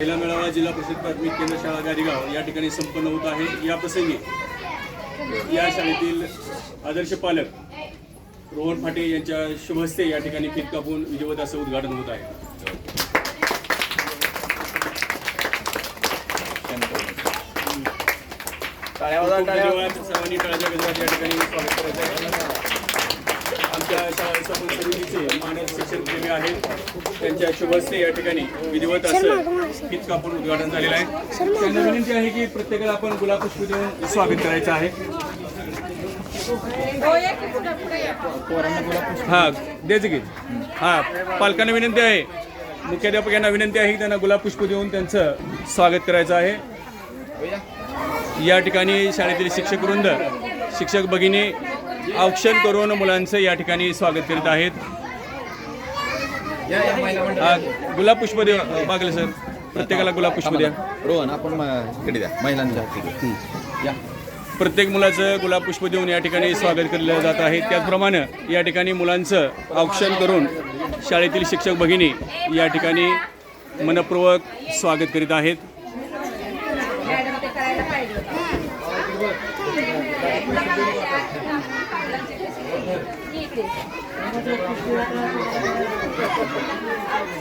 पहिला मेळावा जिल्हा परिषद प्राथमिक केंद्र शाळा गारीगाव या ठिकाणी संपन्न होत आहे. या प्रसंगी या शाळेतील आदर्श पालक रोहन फाटे यांच्या शुभ हस्ते या ठिकाणी फीत कापून असं उद्घाटन होत आहे. सर्वांनी टाळ्याच्या गजरात या ठिकाणी स्वागत करायचं आहे. आमच्या शाळेच्या समितीचे मानद शिक्षण प्रेमी आहेत. त्यांच्या शुभ हस्ते या ठिकाणी विधिवत असं फीत कापून उद्घाटन झालेलं आहे. त्यांना विनंती आहे की प्रत्येकाला आपण गुलाब पुष्प देऊन स्वागत करायचं आहे. हा द्यायचं की? हा पालकांना विनंती आहे. मुख्याध्यापकांना विनंती आहे की त्यांना गुलाब पुष्प देऊन त्यांचं स्वागत करायचं आहे. या ठिकाणी शाळेतील शिक्षक वृंद शिक्षक भगिनी औक्षण करून मुलांचं या ठिकाणी स्वागत करीत आहेत. गुलाब पुष्प द्या मागले सर. प्रत्येकाला गुलाब पुष्प द्या. रोहन आपण इकडे द्या. महिलांच्या या. प्रत्येक मुलाचं गुलाब पुष्प देऊन या ठिकाणी स्वागत केलं जात आहे. त्याचप्रमाणे या ठिकाणी मुलांचं औक्षण करून शाळेतील शिक्षक भगिनी या ठिकाणी मनपूर्वक स्वागत करीत आहेत.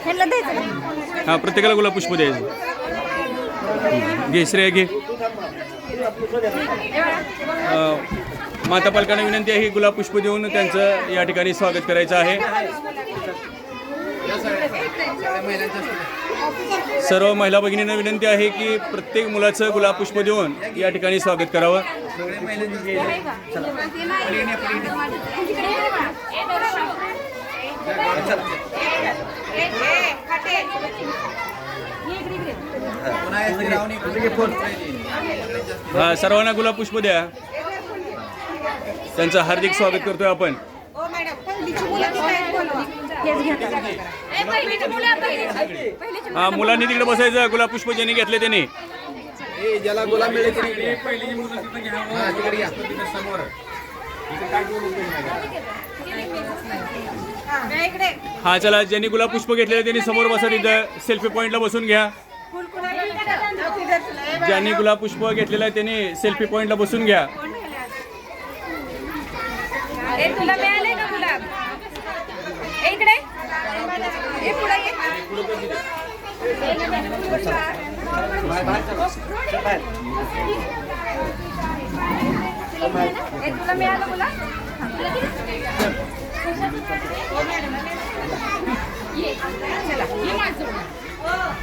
ह्याला द्यायचं? हा प्रत्येकाला गुलाब पुष्प द्यायचं. घे श्रेय घे. अ, माता पालकांना विनंती आहे की गुलाब पुष्प देऊन त्यांचं या ठिकाणी स्वागत करायचं आहे. सर्व महिला भगिनींना विनंती आहे की प्रत्येक मुलाचं गुलाब पुष्प देऊन या ठिकाणी स्वागत करावं. हा सर्वांना गुलाब पुष्प द्या. त्यांचं हार्दिक स्वागत करतोय आपण. हेच हा मुलांनी तिकडे बसायचं गुलाब पुष्प ज्यांनी घेतले त्यांनी. ज्याला गुलाब मिळेल. हा, तिकडे या. हा चला ज्यांनी गुलाब पुष्प घेतलेले त्यांनी समोर बसा तिथं सेल्फी पॉईंटला बसून घ्या. ज्यांनी गुलाब पुष्प घेतलेलं आहे त्यांनी सेल्फी पॉईंटला बसून घ्या ए तुला मिळाले का गुलाब ए, इकडे? ए पुढे ये. ए तुला मिळालं गुलाब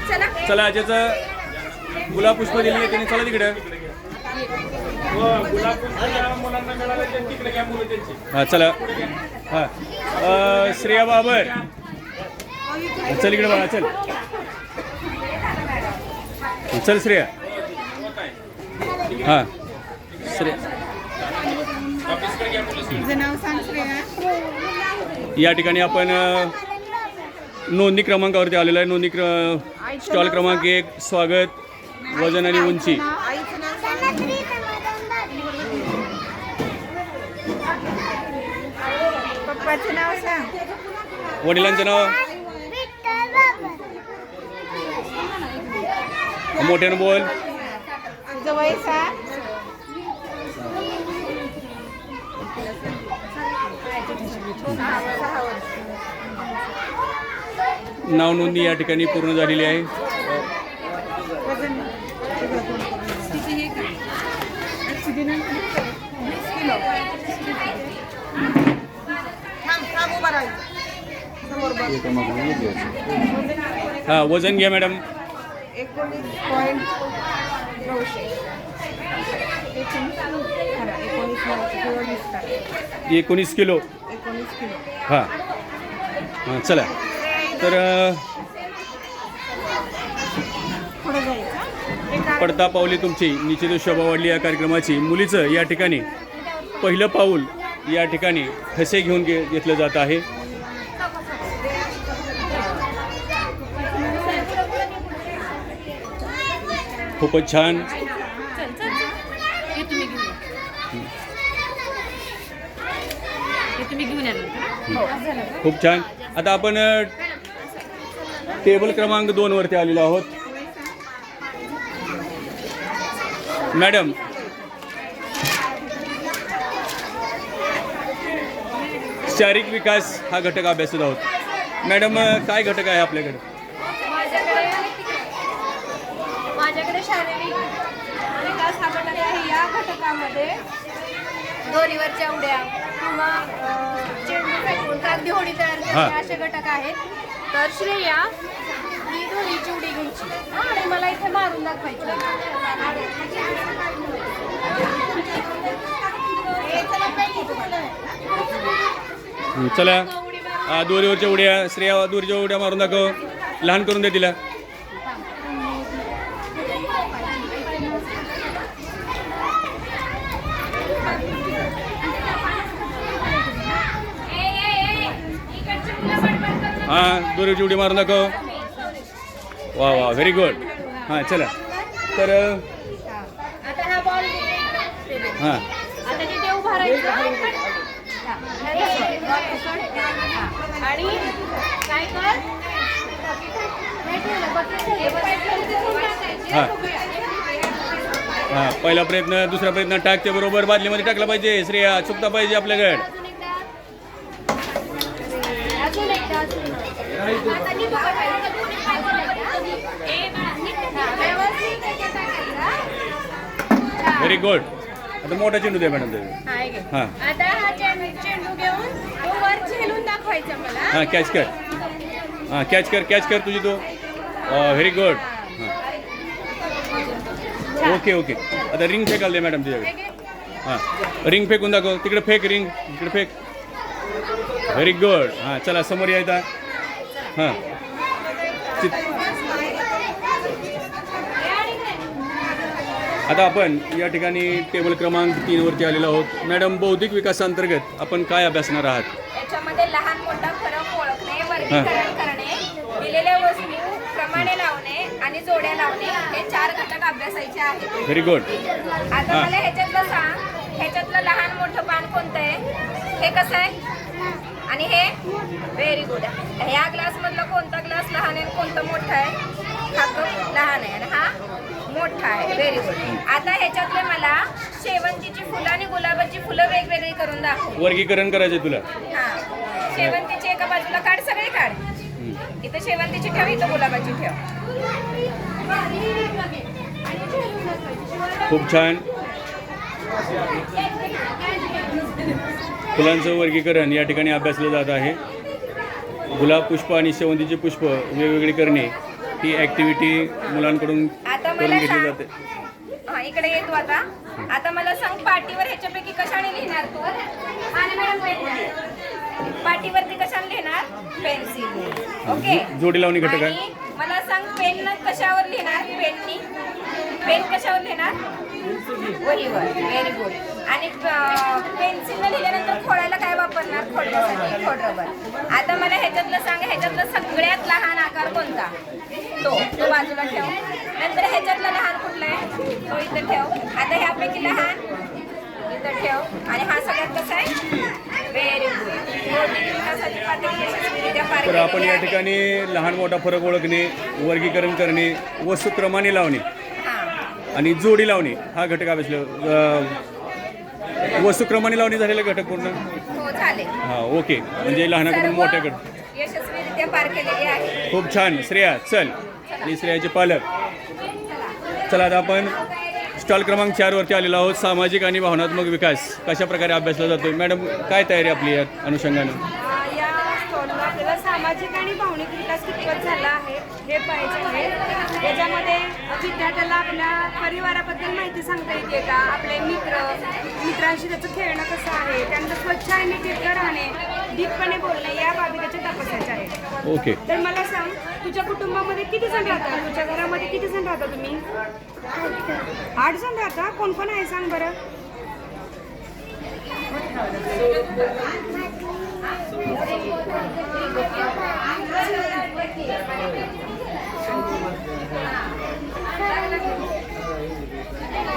चला. चला ज्याचं गुलाब पुष्प दिलेलं आहे त्यांनी. चला तिकडे. हा चला. हा. श्रेया बाबर चल इकडे बघा चल. चल श्रेया. हा. श्रेया. या ठिकाणी आपण नोंदणी क्रमांकावरती आलेलो आहे. नोंदणी क्र स्टॉल क्रमांक एक स्वागत वजन आणि उंची. पप्पाचं नाव सांग. वडिलांचं नाव? मोठ्यानं बोल. तुझं वय सांग. नाव नोंदणी या ठिकाणी पूर्ण झालेली आहे. हा वजन घ्या मॅडम. एकोणीस पॉईंट नऊशे किलो हां. हां चला. तर पडता पावली तुमची निश्चित शोभा वाढली या कार्यक्रमाची. मुलीचं या ठिकाणी पहिलं पाऊल या ठिकाणी ठसे घेऊन घे घेतलं जात आहे. खूपच छान. खूप छान. आता आपण टेबल क्रमांक दोन वरती आलेलो आहोत. मॅडम शारीरिक विकास हा घटक अभ्यासत आहोत. मॅडम काय घटक आहे आपल्याकडे? माझ्याकडे माझ्याकडे शारीरिक विकास हा घटक आहे. या घटकामध्ये दोरीवरच्या उड्या किंवा चेंडू फेकून कागदी होडी तयार. करणे असे घटक आहेत. तर श्रेया ही दोरीची उडी घ्यायची. हा, आणि मला इथे मारून दाखवायची हे चला पहिली तुम्हाला. हं, चला. आ, दोरीवरच्या उड्या श्रेया दोरीच्या उड्या मारून दाखव. लहान करून दे तिला. हां दोरीवरची उडी मारून दाखव. वा वा व्हेरी गुड हां चला. तर हा. आणि काय कर? हे. पहिला प्रयत्न दुसरा प्रयत्न टाक ते बरोबर बादलीमध्ये टाकला पाहिजे. श्रेया चुकता पाहिजे आपल्याकडे. व्हेरी गुड आता मोठा चेंडू द्या मॅडम हा, हे घे. हा. आता हा चेंडू चेंडू घेऊन तो वर झेलून दाखवायचा मला हां कॅच कर. हां कॅच कर कॅच कर तुझी तो. व्हेरी गुड हां. ओके ओके आता रिंग फेकाल दे मॅडम तुझ्याकडे. हां. रिंग फेकून दाखव. तिकडे फेक रिंग इकडे फेक व्हेरी गुड हां चला समोर यायचा हां. आता आपण या ठिकाणी टेबल क्रमांक तीनवरती आलेलो आहोत. मॅडम बौद्धिक विकासांतर्गत आपण काय अभ्यासणार आहात याच्यामध्ये लहान मोठा फरक करणे दिलेल्या वस्तू प्रमाणे लावणे आणि जोड्या लावणे हे चार घटक अभ्यासायचे आहेत. व्हेरी गुड आता. मला ह्याच्यातलं सांग ह्याच्यातलं लहान मोठं पान कोणतं आहे? हे कसं आहे? आणि हे? व्हेरी गुड ह्या ग्लास मधला कोणता ग्लास लहान आहे आणि कोणतं मोठं आहे? हा कप लहान आहे आणि हा मोठा आहे. व्हेरी गुड आता ह्याच्यातले मला शेवंतीची फुलं आणि गुलाबाची फुलं वेगवेगळी करून दाखव. वर्गीकरण करायचं तुला. हा. शेवंतीची एका बाजूला काढ सगळे काढ. इथं शेवंतीची ठेव इथं गुलाबाची ठेव. खूप छान. फुलांचं वर्गीकरण या ठिकाणी अभ्यासलं जात आहे. गुलाब पुष्प आणि शेवंतीचे पुष्प वेगवेगळी करणे ही ॲक्टिव्हिटी मुलांकडून आता करून मला घेतली जाते. हा इकडे येतो आता. आता मला सांग पाटीवर ह्याच्यापैकी कशाने लिहिणार तू? आणि मॅडम पेन पाटीवरती कशाने लिहिणार पेन्सिल ओके जोडी लावणी घटक आहे. मला सांग पेन कशावर लिहिणार? पेननी पेन कशावर लिहिणार? वहीवर. व्हेरी गुड आणि पेन्सिलनं लिहिल्यानंतर खोडायला काय वापरणार? खोडण्यासाठी खोड रबर. आता मला ह्याच्यातलं सांग ह्याच्यातलं सगळ्यात लहान आकार कोणता? तो. तो बाजूला ठेव. नंतर ह्याच्यातलं लहान कुठला आहे? तो इथं ठेव. आता ह्यापैकी लहान इथं ठेव. आणि हा सगळ्यात कसा आहे? व्हेरी गुड तर आपण या ठिकाणी लहान मोठा फरक ओळखणे वर्गीकरण करणे वस्तुक्रमाने लावणे हां. आणि जोडी लावणे हा घटक अभ्यासलं वस्तुक्रमाने लावणे झालेले घटक पूर्ण? हो हां ओके. म्हणजे लहानाकडून सर्व मोठ्याकडे यशस्वीरित्या पार केलेली आहे. खूप छान. श्रेया चल. आणि श्रेयाचे पालक. चला आता आपण स्टॉल क्रमांक चारवरती आलेलो आहोत. सामाजिक आणि भावनात्मक विकास. कशा प्रकारे अभ्यासला जातो मॅडम काय तयारी आपली या अनुषंगानं? या स्टॉलला आपल्याला सामाजिक आणि भावनिक विकास कितपत झाला आहे हे पाहिजे आहे. याच्यामध्ये विद्यार्थ्याला आपल्या परिवाराबद्दल माहिती सांगता येते का? आपले मित्र मित्रांशी त्याचं खेळणं कसं आहे? त्यानंतर स्वच्छ आणि नीटनेटकं राहणे डीपपणे बोलणे या बाबी त्याच्या तपासायच्या आहेत ओके. तर मला सांग तुझ्या कुटुंबामध्ये किती जण राहतात तुझ्या घरामध्ये किती जण राहता तुम्ही? आठ जण राहता? कोण कोण आहे? सांग बरं.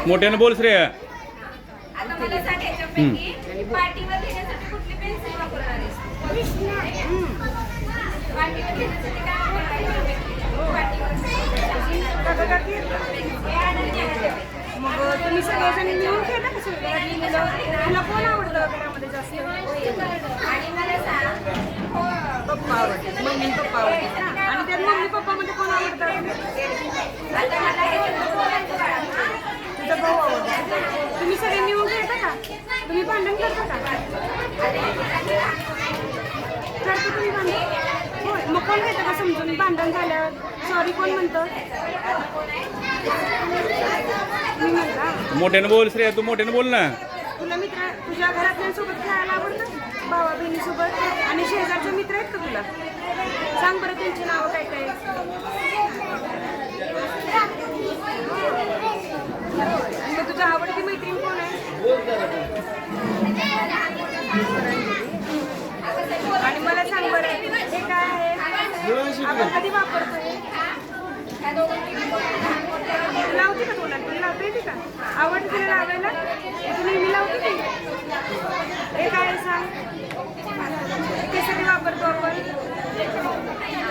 मोठ्यानं बोल श्रेया. आता मला सांग ह्याच्यापैकी मग तुम्ही सगळेजण मिळून खेळता का सगळे घरातली मुलं तुला कोण आवडतं घरामध्ये जास्त आणि मला सांग हो, पप्पा आवडते मम्मी पप्पा आवडते आणि त्यात मम्मी पप्पामध्ये कोण आवडतं आता मला ह्याच्यात बोलायचं बाळा. तुझा भाऊ आवडतो तुम्ही सगळे मिळून खेळता का तुम्ही भांडण करता का करतो तुम्ही भांडण होय मग कोण घेतं का समजून? भांडण झाल्यावर. सॉरी कोण म्हणतं? मी मोठ्यानं बोल श्रेया तू मोठ्यानं बोल ना. तुला मित्र तुझ्या घरातल्यांसोबत खेळायला आवडतं? भावा बहिणीसोबत आणि शेजारचे मित्र आहेत का तुला? सांग बरं त्यांची नावं काय काय आणि मग तुझ्या आवडती मैत्रीण कोण आहे? आणि मला सांग बरं हे काय आहे? आपण कधी वापरतो? लावते का तुला? तुला लावता येते का? आवडते तुला लावायला? तू नेहमी लावते की? हे काय आहे सांग? कशासाठी वापरतो आपण.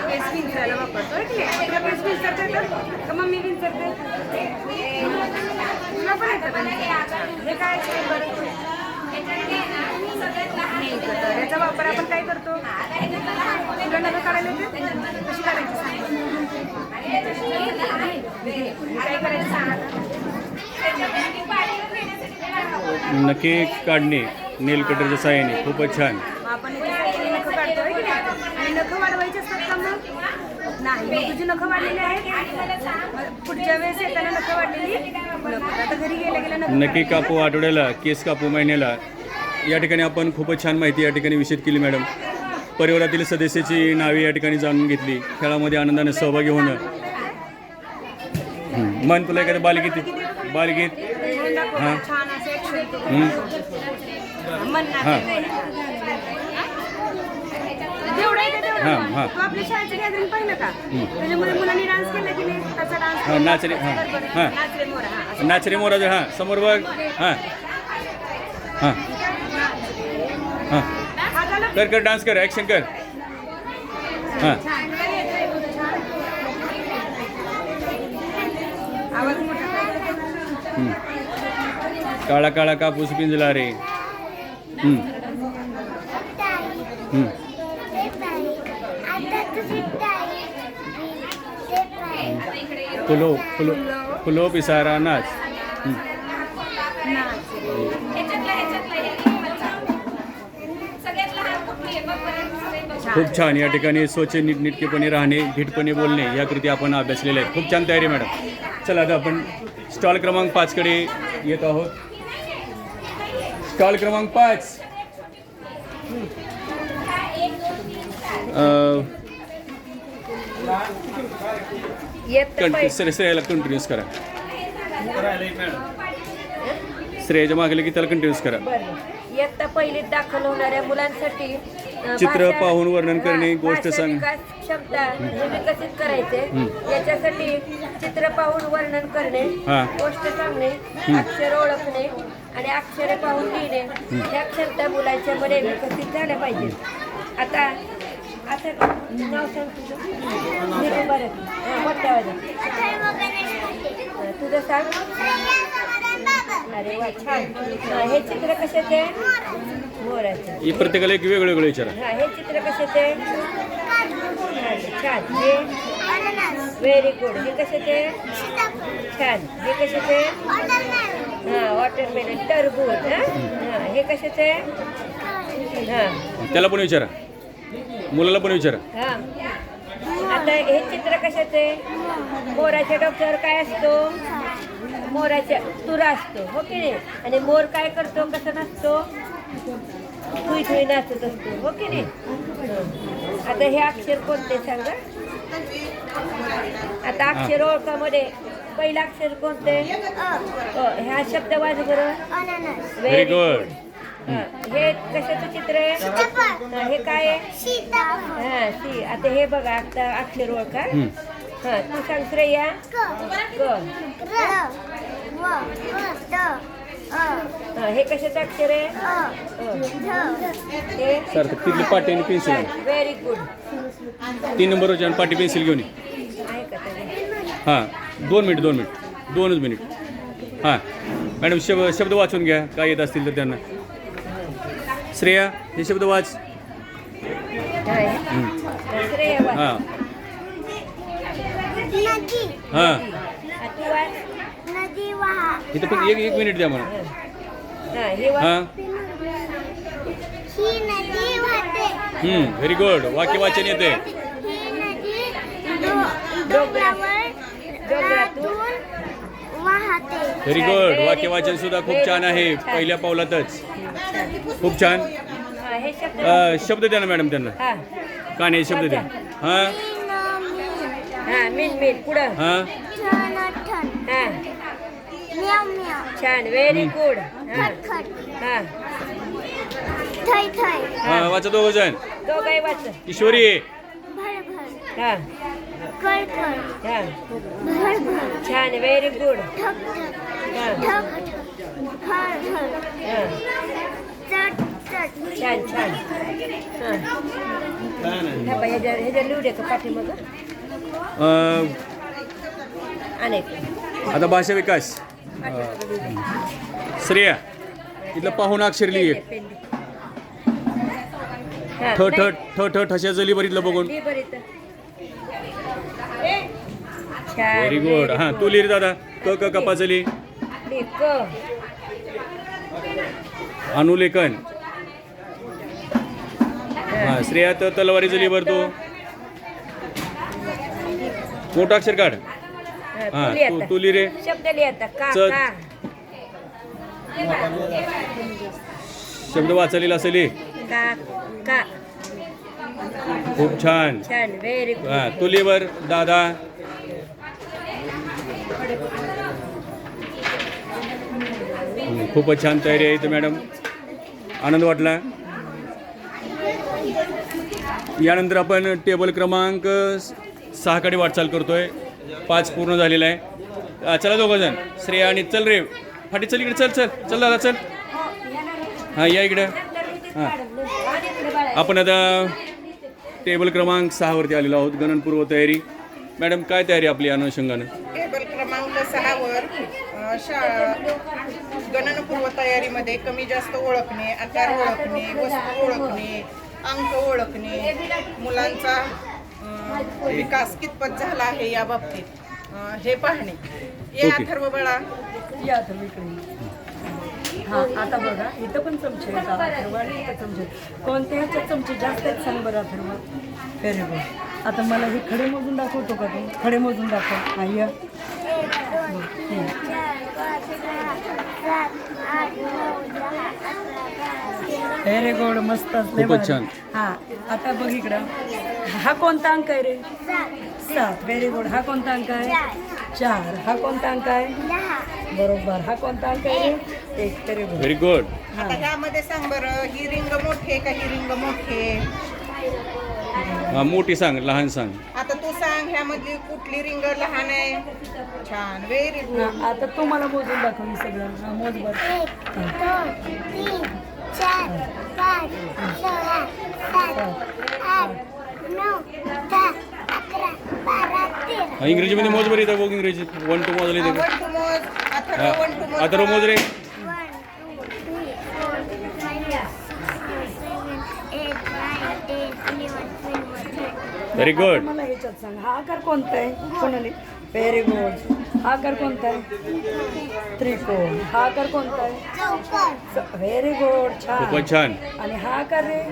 केस विंचरायला वापरतो आहे की? नाही? तुला केस विंचरता येतं का मम्मी विंचरते तुला पण येतं हे काय आहे? बरं. तर याचा वापर आपण काय करतो? येते? कशी काढायची सांग? काय करायचं सांग नखे काढणे नेल कटरच्या साहाय्याने खूपच छान. आपण नखं काढतोय की नाही? आणि नखं वाढवायची असतात का मग? नाही तुझी नखं वाढलेली मग पुढच्या वेळेस येताना नखं वाढलेली. आता घरी गेल्या गेल्या काढायची. कापू आठवड्याला केस कापू महिन्याला या ठिकाणी आपण खूपच छान माहिती या ठिकाणी विषद केली मॅडम परिवारातील सदस्याची नावे या ठिकाणी जाणून घेतली खेळामध्ये आनंदाने सहभागी होणं. मन तुला एखादं बालगीत बालगीत हां. हं. हां. हां, हां. डान्स हां, नाच रे, हां. नाच रे मोरा हां समोर बघ हां हां हां. कर कर डान्स कर ॲक्शन कर. हां. काळा काळा कापूस पिंजला रे. फुलो फुलो फुलो पिसारा नाच. खूप छान. या ठिकाणी स्वच्छ नीटनेटकेपणे राहणे धीटपणे बोलणे या कृती आपण अभ्यासलेल्या आहेत खूप छान तयारी मॅडम. चला आता आपण स्टॉल क्रमांक पाचकडे येत आहोत. स्टॉल क्रमांक पाच. अं, कंट- श्रे- श्रेयाला कंटिन्यूस करा. श्रेयाच्या मागले की त्याला कंटिन्यूस करा. इयत्ता पहिलीत दाखल होणाऱ्या मुलांसाठी चित्र भाषा- पाहून वर्णन करणे, हा, गोष्ट भाषा सांग- विकास क्षमता हे विकसित करायचे. याच्यासाठी चित्र पाहून वर्णन करणे हा. गोष्ट सांगणे अक्षर ओळखणे आणि अक्षरे पाहून लिहिणे या क्षमता मुलांच्या मध्ये विकसित झाल्या पाहिजेत. आता आता नाव सांग तुझं. हा, मोठ्या आवाजात. तुझं सांग. अरे वा छान. हा, हे चित्र कशाचे मोराचे. ही प्रत्येकाला एक वेगळं वेगळं विचारा. हा हे चित्र कशाचे छान. हे? व्हेरी गुड हे कशाचे छान. हे कशाचे हा वॉटरमेलन टरबूज हा? हा, हे कशाचे हा. त्याला पण विचारा. मुलाला पण विचारा. हा. आता हे चित्र कशाचे मोराच्या डोक्यावर काय असतो? मोराच्या तुरा असतो हो की नाही? आणि मोर काय करतो कसं नाचतो थुई थुई नाचत असतो हो की नाही. आता हे अक्षर कोणते सांगा? आता अक्षर ओळखामध्ये पहिलं अक्षर कोणते? ह्या शब्द वाज बरं. व्हेरी गुड हा, कशाचं चित्र आहे? हा, काय आहे? हा सी. आता हे बघा आता अक्षर ओळखा. हं. हा तू सांग श्रेया. क. हा हे कशाचं अक्षर आहे. हे? सारखं तिथली पाटी आणि पेन्सिल व्हेरी गुड तीन नंबरवरची आणि पाटी पेन्सिल घेऊन हां दोन मिनिट दोन मिनिट. दोनच मिनिट. हां. मॅडम शब्द शब्द वाचून घ्या. काय येत असतील तर त्यांना. श्रेया हे शब्द वाच. हां. हां. हा, इथं फक्त एक एक मिनिट द्या मला. हा, हे. हां. ही व्हेरी गुड वाक्य वाचन येते ही व्हेरी गुड वाक्य वाचन सुद्धा खूप छान आहे. पहिल्या पावलातच. खूप छान. हा, हे शब्द द्या ना मॅडम त्यांना. हा. काने शब्द द्या. हां. हा मीन मीन पुढं. हां? ठन ठन हा. छान व्हेरी गुड हा. खट खट. हा. हां वाचा दोघं जण. तो काय वाच. ईश्वरी. भर भर. हा. हा. भर भर. छान व्हेरी गुड ठक ठक. हा. हा. चट चट. छान छान. हा. बाई, ह्याच्या ह्याच्या लिहू दे का पाठीमागं? अनेक आता भाषा विकास. श्रेया इथलं पाहुणा अक्षर लिहि ठ ठ ठ ठ ठशा जली बरीतलं बघून. बरं व्हेरी गुड हां तू लिहि दादा. क क कपा जली. अनुलेखन. हां श्रेया तर तलवारी जली भरतो मोठं अक्षर काढ. हा, तू तू लिहि रे. शब्द का. का? शब्द वाचलेला असेल लिहि. का का? खूप छान. छान व्हेरी गुड हां तू लिहि बर दादा. खूपच छान तयारी आहे इथं मॅडम. आनंद वाटला. यानंतर आपण टेबल क्रमांक सहाकडे वाटचाल करतोय. पाच पूर्ण झालेला आहे. चला दोघं जण श्रेया आणि चल रे. फाटी चल इकडे चल चल. चल दादा चल. हां या इकडं. हां. आपण आता टेबल क्रमांक सहावरती आलेलो आहोत. गणनपूर्व तयारी. मॅडम काय तयारी आपली अनुषंगानं? टेबल क्रमांक सहावर शाळा गणनपूर्व तयारीमध्ये कमी जास्त ओळखणे आकार ओळखणे वस्तू ओळखणे अंक ओळखणे मुलांचा विकास कितपत झाला आहे या बाबतीत? अ, हे पाहणे. या. अथर्व बाळा. या तर इकडे. हा आता बघा इथं पण चमचे आहेत अथर्व आणि इथं चमचे आहेत. कोणत्या ह्याच्यात चमचे जास्त आहेत सांग बरं अथर्व व्हेरी गुड आता मला हे खडे मोजून दाखवतो का तू? खडे मोजून दाखव. हा या सहा सात आठ नऊ दहा अकरा बारा व्हेरी गुड मस्त असले खूपच छान. हा आता बघ इकडं. हा कोणता अंक आहे रे? सात. व्हेरी गुड हा कोणता अंक आहे? चार. हा कोणता अंक आहे? बरोबर. हा कोणता अंक आहे रे? एक. व्हेरी गुड व्हेरी गुड आता ह्यामध्ये सांग बरं ही रिंग मोठे का ही रिंग मोठे हां मोठी सांग लहान सांग. आता तू सांग ह्यामधली कुठली रिंग लहान आहे? छान. व्हेरी गुड हा, आता तू मला मोजून दाखव हे सगळं. हा मोज बरं. एक दोन तीन. चार पाच सहा सात आठ नऊ दहा अकरा बारा तेरा हां इंग्रजीमध्ये मोज बरं येतं बघ इंग्रजी वन टू मोजले वन ते टू मोज अथर्व रे. व्हेरी गुड मला ह्याच्यात सांग. हा आकार कोणता आहे? कोणाने व्हेरी गुड हा आकार कोणता आहे? त्रिकोण. हा आकार कोणता आहे? व्हेरी गुड छान. खूपच छान. आणि हा आकार रे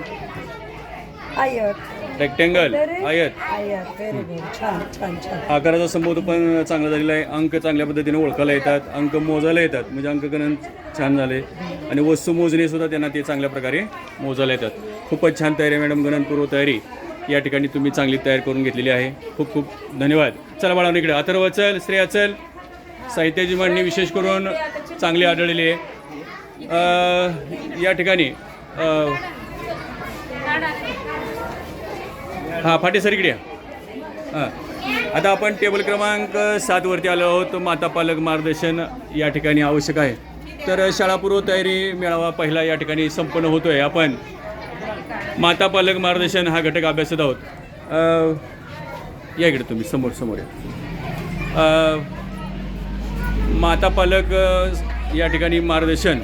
आयत. रेक्टेंगल? आयत. आयत. व्हेरी गुड छान छान छान. आकाराचा संबोध पण चांगला झालेला आहे. अंक चांगल्या पद्धतीने ओळखायला येतात. अंक मोजायला येतात. म्हणजे अंकगणन छान झाले. आणि वस्तू मोजणे सुद्धा त्यांना ते चांगल्या प्रकारे मोजायला येतात. खूपच छान तयारी आहे मॅडम. गणनपूर्व तयारी. या ठिकाणी तुम्ही चांगली तयार करून घेतलेली आहे. खूप खूप धन्यवाद. चला बाळा इकडे. अथर्व चल श्रेया चल. साहित्याची मांडणी विशेष करून चांगली आढळलेली आहे. या ठिकाणी हां फाटे सर इकडे हां. आता आपण टेबल क्रमांक सातवरती आलो आहोत. माता पालक मार्गदर्शन या ठिकाणी आवश्यक आहे. तर शाळापूर्व तयारी मेळावा पहिला या ठिकाणी संपन्न होतो आहे आपण माता पालक मार्गदर्शन हा घटक अभ्यासत आहोत. या इकडे तुम्ही समोर समोर या. माता पालक या ठिकाणी मार्गदर्शन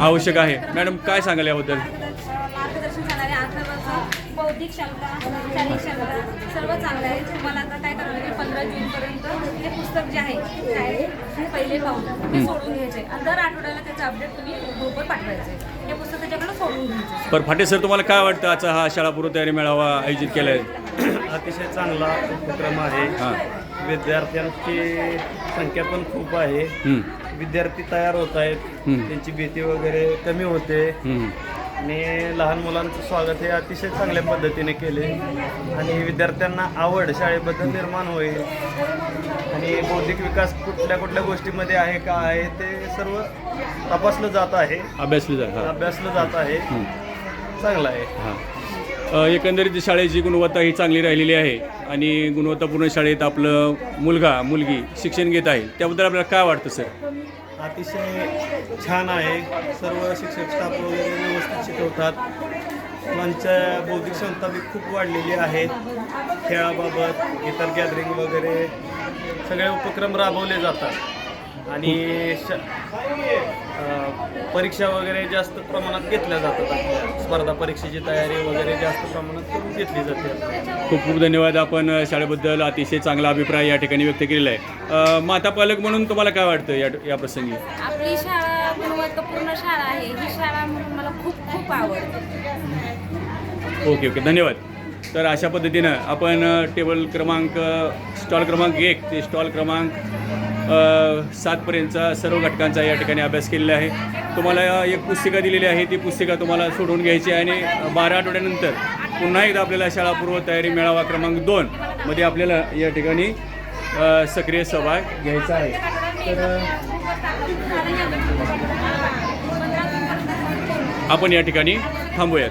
आवश्यक आहे. मॅडम काय सांगाल याबद्दल? बौद्धिक क्षमता शारीरिक क्षमता सर्व चांगलं आहे. तुम्हाला आता काय करावं लागेल पंधरा जूनपर्यंत हे पुस्तक जे आहे पहिले पाहून ते सोडून घ्यायचे आणि दर आठवड्याला त्याचं अपडेट तुम्ही ग्रुपवर पाठवायचे हे पुस्तक त्याच्याकडे सोडून घ्यायचं पर फाटे सर तुम्हाला काय वाटतं? आजचा हा शाळापूर्व तयारी मेळावा आयोजित केला आहे अतिशय चांगला उपक्रम आहे. हां. विद्यार्थ्यांची संख्या पण खूप आहे. हं, विद्यार्थी तयार होत आहेत. हं. त्यांची भीती वगैरे कमी होते. हं. आणि लहान मुलांचं स्वागत हे अतिशय चांगल्या पद्धतीने केले. आणि विद्यार्थ्यांना आवड शाळेबद्दल निर्माण होईल. आणि बौद्धिक विकास कुठल्या कुठल्या गोष्टीमध्ये आहे का आहे ते सर्व तपासलं जात आहे. अभ्यासले जा हां. अभ्यासलं जात आहे. हं. चांगलं आहे. हां. एकंदरीत शाळेची गुणवत्ता ही चांगली राहिलेली आहे आणि गुणवत्तापूर्ण शाळेत आपलं मुलगा मुलगी शिक्षण घेत आहे त्याबद्दल आपल्याला काय वाटतं सर? अतिशय छान आहे. सर्व शिक्षक स्टाफ वगैरे व्यवस्थित शिकवतात. मुलांच्या बौद्धिक क्षमता बी खूप वाढलेली आहे. खेळाबाबत इतर गॅदरिंग वगैरे सगळे उपक्रम राबवले जातात. आणि श परीक्षा वगैरे जास्त प्रमाणात घेतल्या जातात. आपल्या स्पर्धा परीक्षेची तयारी वगैरे जास्त प्रमाणात करून घेतली जाते. खूप खूप धन्यवाद आपण शाळेबद्दल अतिशय चांगला अभिप्राय या ठिकाणी व्यक्त केलेला आहे. अ, माता पालक म्हणून तुम्हाला काय वाटतं या या प्रसंगी? आपली शाळा गुणवत्तापूर्ण शाळा आहे. ही शाळा म्हणून मला खूप खूप आवडते. Okay okay. धन्यवाद. तर अशा पद्धतीनं आपण टेबल क्रमांक स्टॉल क्रमांक एक ते स्टॉल क्रमांक सातपर्यंतचा सर्व घटकांचा या ठिकाणी अभ्यास केलेला आहे. तुम्हाला एक पुस्तिका दिलेली आहे. ती पुस्तिका तुम्हाला सोडवून घ्यायची आहे आणि बारा आठवड्यानंतर पुन्हा एकदा आपल्याला शाळापूर्व तयारी मेळावा क्रमांक दोन मध्ये आपल्याला या ठिकाणी सक्रिय सहभाग घ्यायचा आहे. तर आपण या ठिकाणी थांबूयात.